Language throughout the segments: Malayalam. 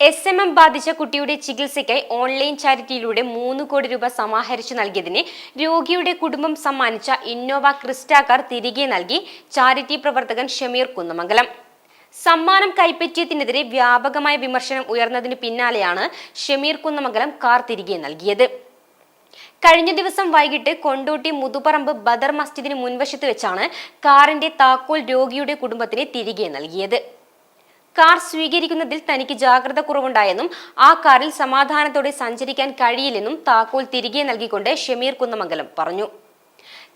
എസ് എം എം ബാധിച്ച കുട്ടിയുടെ ചികിത്സയ്ക്കായി ഓൺലൈൻ ചാരിറ്റിയിലൂടെ മൂന്ന് കോടി രൂപ സമാഹരിച്ചു നൽകിയതിന് രോഗിയുടെ കുടുംബം സമ്മാനിച്ച ഇന്നോവ ക്രിസ്റ്റാക്കാർ കാർ തിരികെ നൽകി ചാരിറ്റി പ്രവർത്തകൻ ഷമീർ കുന്നമംഗലം. സമ്മാനം കൈപ്പറ്റിയതിനെതിരെ വ്യാപകമായ വിമർശനം ഉയർന്നതിന് പിന്നാലെയാണ് ഷമീർ കുന്നമംഗലം കാർ തിരികെ നൽകിയത്. കഴിഞ്ഞ ദിവസം വൈകിട്ട് കൊണ്ടോട്ടി മുതുപറമ്പ് ബദർ മസ്ജിദിന് മുൻവശത്ത് വെച്ചാണ് കാറിന്റെ താക്കോൽ രോഗിയുടെ കുടുംബത്തിന് തിരികെ നൽകിയത്. കാർ സ്വീകരിക്കുന്നതിൽ തനിക്ക് ജാഗ്രത കുറവുണ്ടായെന്നും ആ കാറിൽ സമാധാനത്തോടെ സഞ്ചരിക്കാൻ കഴിയില്ലെന്നും താക്കോൽ തിരികെ നൽകിക്കൊണ്ട് ഷമീർ കുന്നമംഗലം പറഞ്ഞു.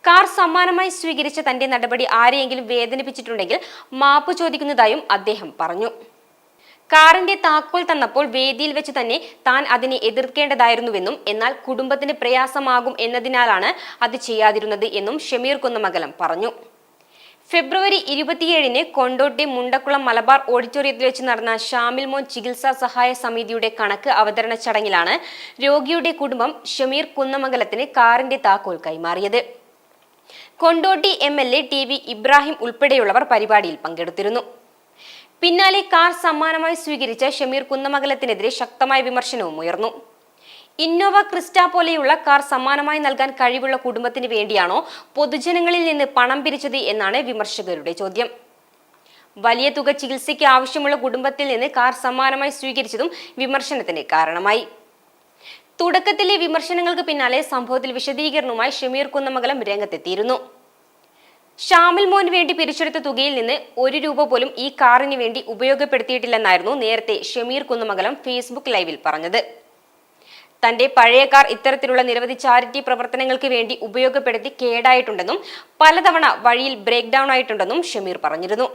കാർ സമ്മാനമായി സ്വീകരിച്ച തന്റെ നടപടി ആരെയെങ്കിലും വേദനിപ്പിച്ചിട്ടുണ്ടെങ്കിൽ മാപ്പ് ചോദിക്കുന്നതായും അദ്ദേഹം പറഞ്ഞു. കാറിന്റെ താക്കോൽ തന്നപ്പോൾ വേദിയിൽ വെച്ച് തന്നെ താൻ അതിനെ എതിർക്കേണ്ടതായിരുന്നുവെന്നും എന്നാൽ കുടുംബത്തിന് പ്രയാസമാകും എന്നതിനാലാണ് അത് ചെയ്യാതിരുന്നത് എന്നും ഷമീർ കുന്നമംഗലം പറഞ്ഞു. ഫെബ്രുവരി ഇരുപത്തിയേഴിന് കൊണ്ടോട്ടി മുണ്ടക്കുളം മലബാർ ഓഡിറ്റോറിയത്തിൽ വെച്ച് നടന്ന ഷാമിൽ മോൻ ചികിത്സാ സഹായ സമിതിയുടെ കണക്ക് അവതരണ ചടങ്ങിലാണ് രോഗിയുടെ കുടുംബം ഷമീർ കുന്നമംഗലത്തിന് കാറിന്റെ താക്കോൽ കൈമാറിയത്. Kondotty M L A T V Ibrahim ഉൾപ്പെടെയുള്ളവർ പരിപാടിയിൽ പങ്കെടുത്തിരുന്നു. പിന്നാലെ കാർ സമ്മാനമായി സ്വീകരിച്ച ഷമീർ കുന്നമംഗലത്തിനെതിരെ ശക്തമായ വിമർശനവും ഉയർന്നു. ഇന്നോവ ക്രിസ്റ്റ പോലെയുള്ള കാർ സമ്മാനമായി നൽകാൻ കഴിവുള്ള കുടുംബത്തിന് വേണ്ടിയാണോ പൊതുജനങ്ങളിൽ നിന്ന് പണം പിരിച്ചത് എന്നാണ് വിമർശകരുടെ ചോദ്യം. വലിയ തുക ചികിത്സയ്ക്ക് ആവശ്യമുള്ള കുടുംബത്തിൽ നിന്ന് കാർ സമ്മാനമായി സ്വീകരിച്ചതും വിമർശനത്തിന് കാരണമായി. തുടക്കത്തിലെ വിമർശനങ്ങൾക്ക് പിന്നാലെ സംഭവത്തിൽ വിശദീകരണവുമായി ഷമീർ കുന്നമംഗലം രംഗത്തെത്തിയിരുന്നു. ഷാമിൽ മോൻ വേണ്ടി പിരിച്ചെടുത്ത തുകയിൽ നിന്ന് ഒരു രൂപ പോലും ഈ കാറിന് വേണ്ടി ഉപയോഗപ്പെടുത്തിയിട്ടില്ലെന്നായിരുന്നു നേരത്തെ ഷമീർ കുന്നമംഗലം ഫേസ്ബുക്ക് ലൈവിൽ പറഞ്ഞത്. തന്റെ പഴയ കാർ ഇത്തരത്തിലുള്ള നിരവധി ചാരിറ്റി പ്രവർത്തനങ്ങൾക്ക് വേണ്ടി ഉപയോഗപ്പെടുത്തി കേടായിട്ടുണ്ടെന്നും പലതവണ വഴിയിൽ ബ്രേക്ക് ഡൗൺ ആയിട്ടുണ്ടെന്നും ഷമീർ പറഞ്ഞിരുന്നു.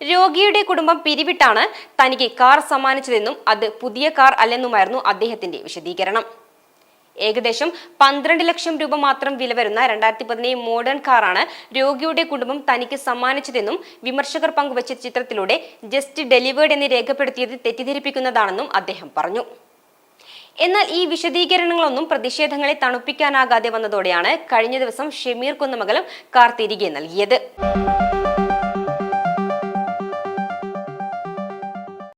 രോഗിയുടെ കുടുംബം പിരിവിട്ടാണ് തനിക്ക് കാർ സമ്മാനിച്ചതെന്നും അത് പുതിയ കാർ അല്ലെന്നുമായിരുന്നു അദ്ദേഹത്തിന്റെ വിശദീകരണം. ഏകദേശം പന്ത്രണ്ട് ലക്ഷം രൂപ മാത്രം വില വരുന്ന രണ്ടായിരത്തി പതിനേഴ് മോഡേൺ കാറാണ് രോഗിയുടെ കുടുംബം തനിക്ക് സമ്മാനിച്ചതെന്നും വിമർശകർ പങ്കുവച്ച ചിത്രത്തിലൂടെ ജസ്റ്റ് ഡെലിവേർഡ് എന്ന് രേഖപ്പെടുത്തിയത് തെറ്റിദ്ധരിപ്പിക്കുന്നതാണെന്നും അദ്ദേഹം പറഞ്ഞു. എന്നാൽ ഈ വിശദീകരണങ്ങളൊന്നും പ്രതിഷേധങ്ങളെ തണുപ്പിക്കാനാകാതെ വന്നതോടെയാണ് കഴിഞ്ഞ ദിവസം ഷെമീർ കുന്നമംഗലം കാർ തിരികെ നൽകിയത്.